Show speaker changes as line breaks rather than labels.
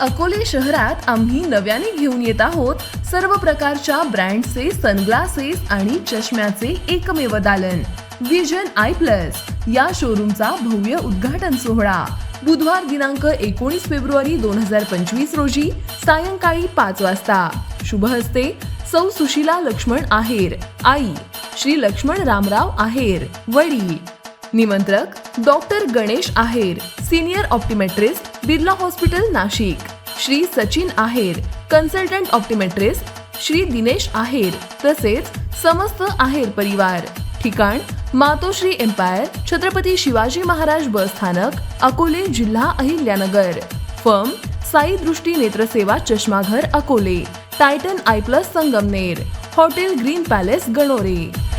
अकोले शहरात आम्ही नव्याने घेऊन येत आहोत सर्व प्रकारच्या ब्रँडचे सनग्लासेस आणि चष्म्याचे एकमेव दालन. विजन आय प्लस या शोरूमचा भव्य उद्घाटन सोहळा. बुधवार दिनांक एकोणीस फेब्रुवारी दोन हजार पंचवीस रोजी सायंकाळी पाच वाजता. शुभ हस्ते सौ सुशीला लक्ष्मण आहेर. आई श्री लक्ष्मण रामराव आहेर. वडील निमंत्रक doctor Ganesh Aher senior optometrist Birla hospital Nashik. Shri Sachin Aher consultant optometrist Shri Dinesh Aher तसेच समस्त आहेर परिवार. ठिकाण मातोश्री एम्पायर छत्रपती शिवाजी महाराज बस स्थानक अकोले जिल्हा Ahilyanagar. Firm Sai Drishti Netraseva Chashmaghar Akole Titan eye plus Sangamner hotel green palace Ganore.